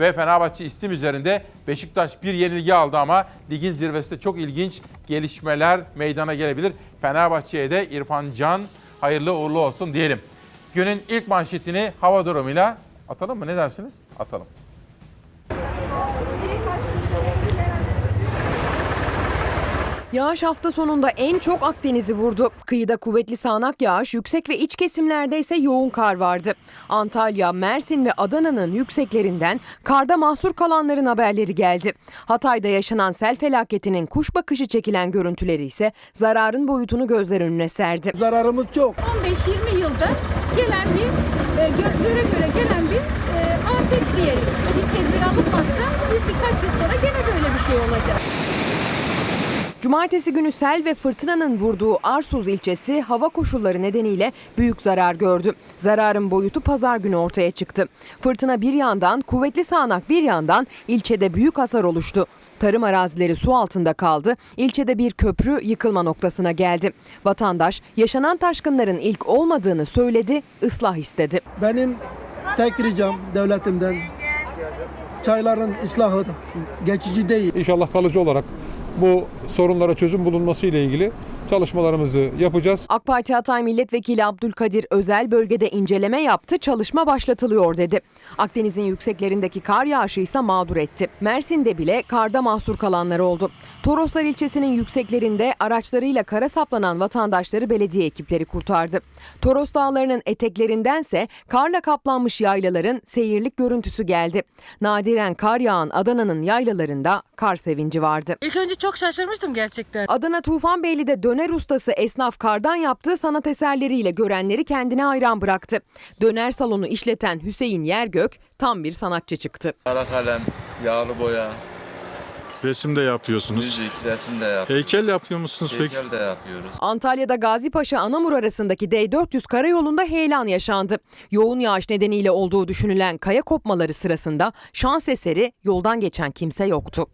Ve Fenerbahçe istim üzerinde Beşiktaş bir yenilgi aldı ama ligin zirvesinde çok ilginç gelişmeler meydana gelebilir. Fenerbahçe'ye de İrfan Can hayırlı uğurlu olsun diyelim. Günün ilk manşetini hava durumuyla atalım mı ne dersiniz? Atalım. Yağış hafta sonunda en çok Akdeniz'i vurdu. Kıyıda kuvvetli sağanak yağış, yüksek ve iç kesimlerde ise yoğun kar vardı. Antalya, Mersin ve Adana'nın yükseklerinden karda mahsur kalanların haberleri geldi. Hatay'da yaşanan sel felaketinin kuş bakışı çekilen görüntüleri ise zararın boyutunu gözler önüne serdi. Zararımız çok. 15-20 yılda gelen bir, e, gözlere göre gelen bir e, afet diyelim. Bir tedbir alınmazsa biz birkaç yıl sonra gene böyle bir şey olacak. Cumartesi günü sel ve fırtınanın vurduğu Arsuz ilçesi hava koşulları nedeniyle büyük zarar gördü. Zararın boyutu pazar günü ortaya çıktı. Fırtına bir yandan, kuvvetli sağanak bir yandan ilçede büyük hasar oluştu. Tarım arazileri su altında kaldı. İlçede bir köprü yıkılma noktasına geldi. Vatandaş yaşanan taşkınların ilk olmadığını söyledi, ıslah istedi. Benim tek ricam devletimden çayların ıslahı geçici değil. İnşallah kalıcı olarak bu sorunlara çözüm bulunması ile ilgili çalışmalarımızı yapacağız. AK Parti Hatay Milletvekili Abdülkadir Özel bölgede inceleme yaptı, çalışma başlatılıyor dedi. Akdeniz'in yükseklerindeki kar yağışı ise mağdur etti. Mersin'de bile karda mahsur kalanlar oldu. Toroslar ilçesinin yükseklerinde araçlarıyla kara saplanan vatandaşları belediye ekipleri kurtardı. Toros dağlarının eteklerindense karla kaplanmış yaylaların seyirlik görüntüsü geldi. Nadiren kar yağan Adana'nın yaylalarında kar sevinci vardı. İlk önce çok şaşırmıştım gerçekten. Adana Tufanbeyli'de döner ustası esnaf kardan yaptığı sanat eserleriyle görenleri kendine hayran bıraktı. Döner salonu işleten Hüseyin Yergök tam bir sanatçı çıktı. Kara kalem, yağlı boya, Resim de yapıyorsunuz. müzik, resim de yapıyoruz. Heykel yapıyor musunuz peki? Heykel de yapıyoruz. Antalya'da Gazipaşa Anamur arasındaki D400 karayolunda heyelan yaşandı. Yoğun yağış nedeniyle olduğu düşünülen kaya kopmaları sırasında şans eseri yoldan geçen kimse yoktu.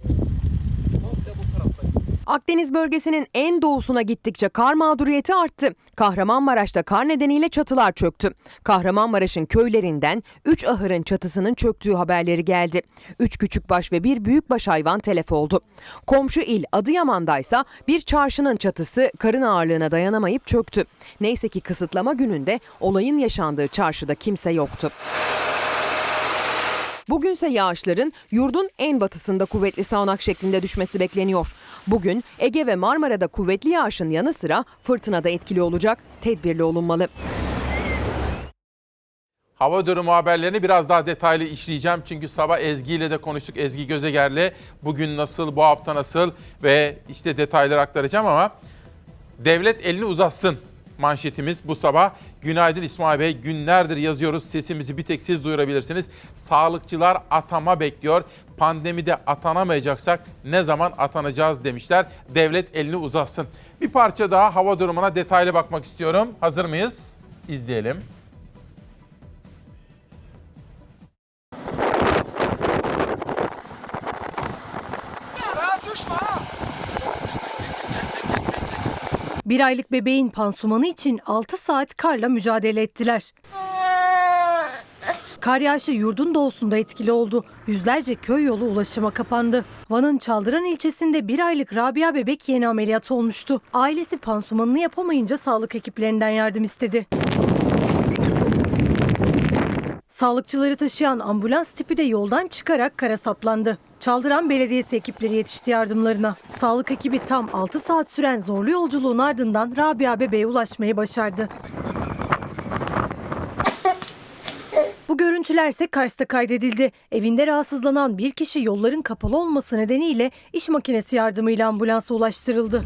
Akdeniz bölgesinin en doğusuna gittikçe kar mağduriyeti arttı. Kahramanmaraş'ta kar nedeniyle çatılar çöktü. Kahramanmaraş'ın köylerinden 3 ahırın çatısının çöktüğü haberleri geldi. 3 küçükbaş ve bir büyükbaş hayvan telef oldu. Komşu il Adıyaman'daysa bir çarşının çatısı karın ağırlığına dayanamayıp çöktü. Neyse ki kısıtlama gününde olayın yaşandığı çarşıda kimse yoktu. Bugünse yağışların yurdun en batısında kuvvetli sağanak şeklinde düşmesi bekleniyor. Bugün Ege ve Marmara'da kuvvetli yağışın yanı sıra fırtına da etkili olacak. Tedbirli olunmalı. Hava durumu haberlerini biraz daha detaylı işleyeceğim. Çünkü sabah Ezgi ile de konuştuk. Ezgi Gözeger'le bugün nasıl, bu hafta nasıl ve işte detayları aktaracağım ama devlet elini uzatsın manşetimiz bu sabah. Günaydın İsmail Bey. Günlerdir yazıyoruz. Sesimizi bir tek siz duyurabilirsiniz. Sağlıkçılar atama bekliyor. Pandemide atanamayacaksak ne zaman atanacağız demişler. Devlet elini uzatsın. Bir parça daha hava durumuna detaylı bakmak istiyorum. Hazır mıyız? İzleyelim. Bir aylık bebeğin pansumanı için 6 saat karla mücadele ettiler. Kar yağışı yurdun doğusunda etkili oldu. Yüzlerce köy yolu ulaşıma kapandı. Van'ın Çaldıran ilçesinde bir aylık Rabia bebek yeni ameliyat olmuştu. Ailesi pansumanını yapamayınca sağlık ekiplerinden yardım istedi. Sağlıkçıları taşıyan ambulans tipi de yoldan çıkarak kara saplandı. Çaldıran Belediyesi ekipleri yetişti yardımlarına. Sağlık ekibi tam 6 saat süren zorlu yolculuğun ardından Rabia bebeğe ulaşmayı başardı. Bu görüntüler ise Kars'ta kaydedildi. Evinde rahatsızlanan bir kişi yolların kapalı olması nedeniyle iş makinesi yardımıyla ambulansa ulaştırıldı.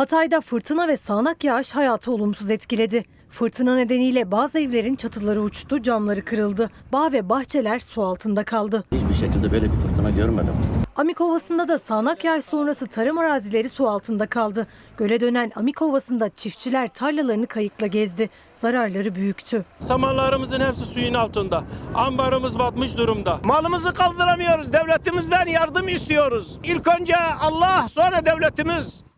Hatay'da fırtına ve sağanak yağış hayatı olumsuz etkiledi. Fırtına nedeniyle bazı evlerin çatıları uçtu, camları kırıldı. Bağ ve bahçeler su altında kaldı. Hiçbir şekilde böyle bir fırtına görmedim. Amik Ovası'nda da sağanak yağış sonrası tarım arazileri su altında kaldı. Göle dönen Amik Ovası'nda çiftçiler tarlalarını kayıkla gezdi. Zararları büyüktü. Samanlarımızın hepsi suyun altında. Ambarımız batmış durumda. Malımızı kaldıramıyoruz. Devletimizden yardım istiyoruz. İlk önce Allah sonra devletimiz.